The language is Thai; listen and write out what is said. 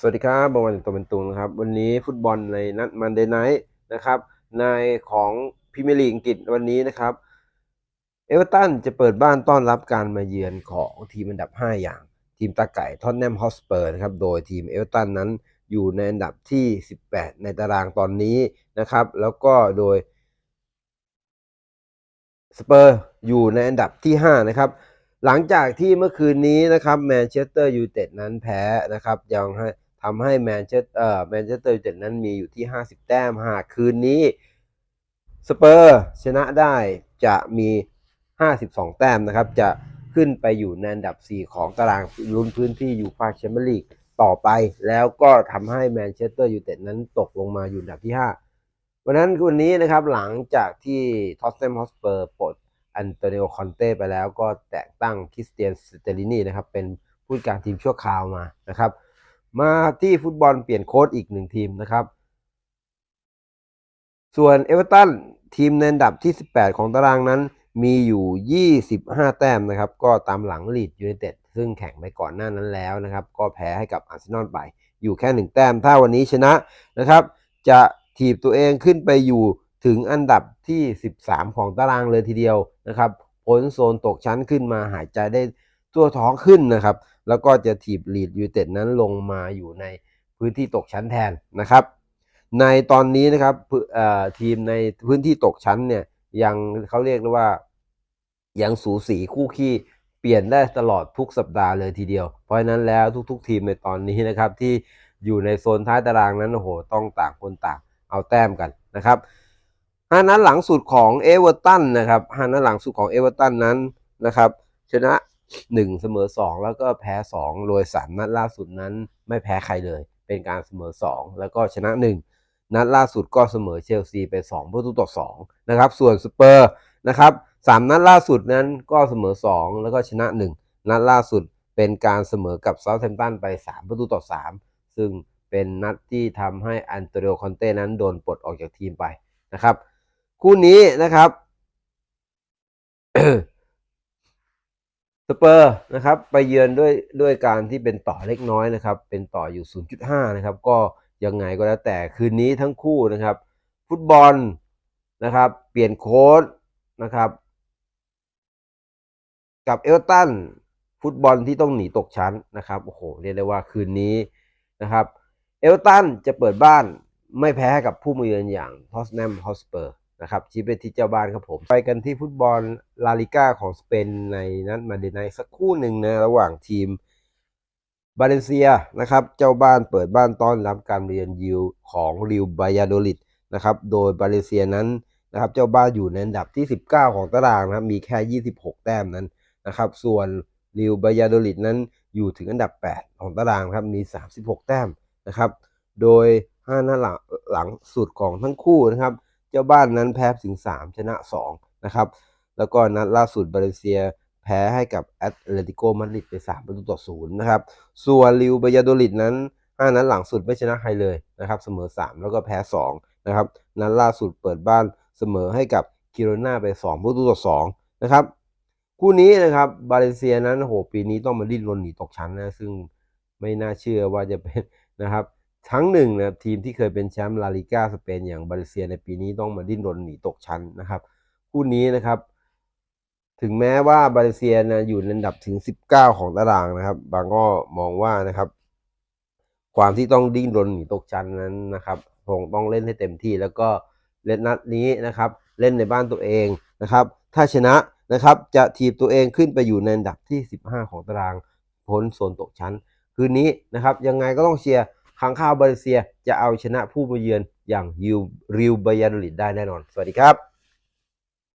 สวัสดีครับบวันตัวเป็นตุงนะครับ วันนี้ฟุตบอลในนัดมันเดย์ไนท์นะครับ ในของพรีเมียร์ลีกอังกฤษวันนี้นะครับ เอเวอร์ตันจะเปิดบ้านต้อนรับการมาเยือนของทีมอันดับ 5 อย่าง ทีมตาไก่ทอนแนมฮอสเปอร์นะครับ โดยทีมเอเวอร์ตันนั้นอยู่ในอันดับที่ 18 ในตารางตอนนี้นะครับ แล้วก็โดยสเปอร์อยู่ในอันดับที่ 5 นะครับหลังจากที่เมื่อคืนนี้นะครับแมนเชสเตอร์ยูไนเต็ดนั้นแพ้นะครับยังให้ ทำให้แมนเชสเอ่อแมนเชสเตอร์ยูไนเต็ดนั้นมีอยู่ที่ 50 แต้มหากคืนนี้สเปอร์ชนะได้จะมี 52 แต้มนะครับ จะขึ้นไปอยู่ในอันดับ 4 ของตารางลุ้นพื้นที่ยูฟ่าแชมเปี้ยนลีกต่อไป แล้วก็ทำให้แมนเชสเตอร์ยูไนเต็ดนั้นตกลงมาอยู่อันดับที่ 5 วันนั้นวันนี้นะครับหลังจากที่ท็อตแนมฮอสเปอร์ปลดอันโตนิโอคอนเต้ไปแล้วก็แต่งตั้งคริสเตียนสเตลินีนะครับเป็นผู้จัดการทีมชั่วคราวมานะครับ มาที่ฟุตบอลเปลี่ยนโค้ชอีกหนึ่งทีมนะครับ ส่วนเอเวอร์ตันทีมในอันดับที่ 18 ของตารางนั้น มีอยู่ 25 แต้มนะครับ ก็ตามหลังลีดยูไนเต็ดซึ่งแข่งไปก่อนหน้านั้นแล้วนะครับ ก็แพ้ให้กับอาร์เซนอลไป อยู่แค่ 1 แต้ม ถ้าวันนี้ชนะนะครับ จะถีบตัวเองขึ้นไปอยู่ถึงอันดับที่ 13 ของตารางเลยทีเดียวนะครับ พ้นโซนตกชั้นขึ้นมาหายใจได้ ตัวท้องขึ้นนะครับ แล้วก็จะถีบลีดยูเต็ดนั้นลงมาอยู่ในพื้นที่ตกชั้นแทนนะครับ ในตอนนี้นะครับทีมในพื้นที่ตกชั้นเนี่ยยังเขาเรียกได้ว่ายังสูสีคู่ขี้เปลี่ยนได้ตลอดทุกสัปดาห์เลยทีเดียว เพราะฉะนั้นแล้วทุก ๆ ทีมในตอนนี้นะครับ ที่อยู่ในโซนท้ายตารางนั้นโอ้โหต้องต่างคนต่างเอาแต้มกันนะครับห้านัดหลังสุดของเอเวอร์ตันนะครับห้านัดหลังสุดของเอเวอร์ตันนั้นนะครับ ชนะ 1 เสมอ 2 แล้วก็แพ้ 2โดยสามนัดล่าสุดนั้นไม่แพ้ใครเลย เป็นการเสมอ 2 แล้วก็ชนะ 1 นัดล่าสุดก็เสมอเชลซีไป2ประตูต่อ2นะครับส่วนสเปอร์นะครับสามนัดล่าสุดนั้นก็เสมอ 2 แล้วก็ชนะ 1 นัดล่าสุดเป็นการเสมอกับเซาท์แฮมป์ตันไป 3 ประตูต่อ 3 ซึ่งเป็นนัดที่ทำให้อันโตนิโอคอนเต้นั้นโดนปลดออกจากทีมไปนะครับ คู่นี้นะครับ สเปอร์นะครับไปเยือนด้วยด้วยการที่เป็นต่อเล็กน้อยนะครับ เป็นต่ออยู่ 0.5 นะครับ ก็ยังไงก็แล้วแต่คืนนี้ทั้งคู่นะครับ ฟุตบอลนะครับ เปลี่ยนโค้ดนะครับ กับเอลตันฟุตบอลที่ต้องหนีตกชั้นนะครับโอ้โหเรียกได้ว่าคืนนี้นะครับ เอลตันจะเปิดบ้านไม่แพ้กับผู้มาเยือนอย่างทอสแนมฮอสเปอร์ นะครับชี้ไปที่เจ้าบ้านครับผม ไปกันที่ฟุตบอลลาลิก้าของสเปนในนัดมาเดนไนสักคู่หนึ่งนะระหว่างทีมบาเลนเซียนะครับ เจ้าบ้านเปิดบ้านต้อนรับการเรียนยิวของริวบายาโดลิดนะครับ โดยบาเลนเซียนั้นนะครับ เจ้าบ้านอยู่ในอันดับที่ 19 ของตารางนะครับ มีแค่ 26 แต้มนั้นนะครับ ส่วนริวบายาโดลิดนั้นอยู่ถึงอันดับ 8 ของตารางครับ มี 36 แต้มนะครับ โดย5นัดหลังหลังสุดของทั้งคู่นะครับ เจ้าบ้านนั้นแพ้ถึง 3 ชนะ 2 นะครับ แล้วก็นัดล่าสุดบาเลเซียแพ้ให้กับแอตเลติโกมาดริดไป 3 ประตูต่อ0นะครับ ส่วนลิวบายาโดลิดนั้น 5 นัดหลังสุดไม่ชนะใครเลยนะครับ เสมอ 3 แล้วก็แพ้ 2 นะครับ นัดล่าสุดเปิดบ้านเสมอให้กับคิโรนาไป 2 ประตูต่อ2นะครับ คู่นี้นะครับบาเลเซียนั้นโหปีนี้ต้องมาดิ้นรนหนีตกชั้นนะ ซึ่งไม่น่าเชื่อว่าจะเป็นนะครับ ทั้งหนึ่งนะทีมที่เคยเป็นแชมป์ลาลิก้าสเปนอย่างบาเลเซียในปีนี้ต้องมาดิ้นรนหนีตกชั้นนะครับคู่นี้นะครับถึงแม้ว่าบาเลเซียนะอยู่ในอันดับถึง 19 ของตารางนะครับ บางก็มองว่านะครับ ความที่ต้องดิ้นรนหนีตกชั้นนั้นนะครับคงต้องเล่นให้เต็มที่แล้วก็เล่นนัดนี้นะครับ เล่นในบ้านตัวเองนะครับ ถ้าชนะนะครับ จะทีบตัวเองขึ้นไปอยู่ในอันดับที่ 15 ของตารางพ้นโซนตกชั้น คืนนี้นะครับ ยังไงก็ต้องเชียร์ คังข้าวบาเลเซียจะเอาชนะผู้มาเยือนอย่างยูริวบายาโดลิดได้แน่นอน สวัสดีครับ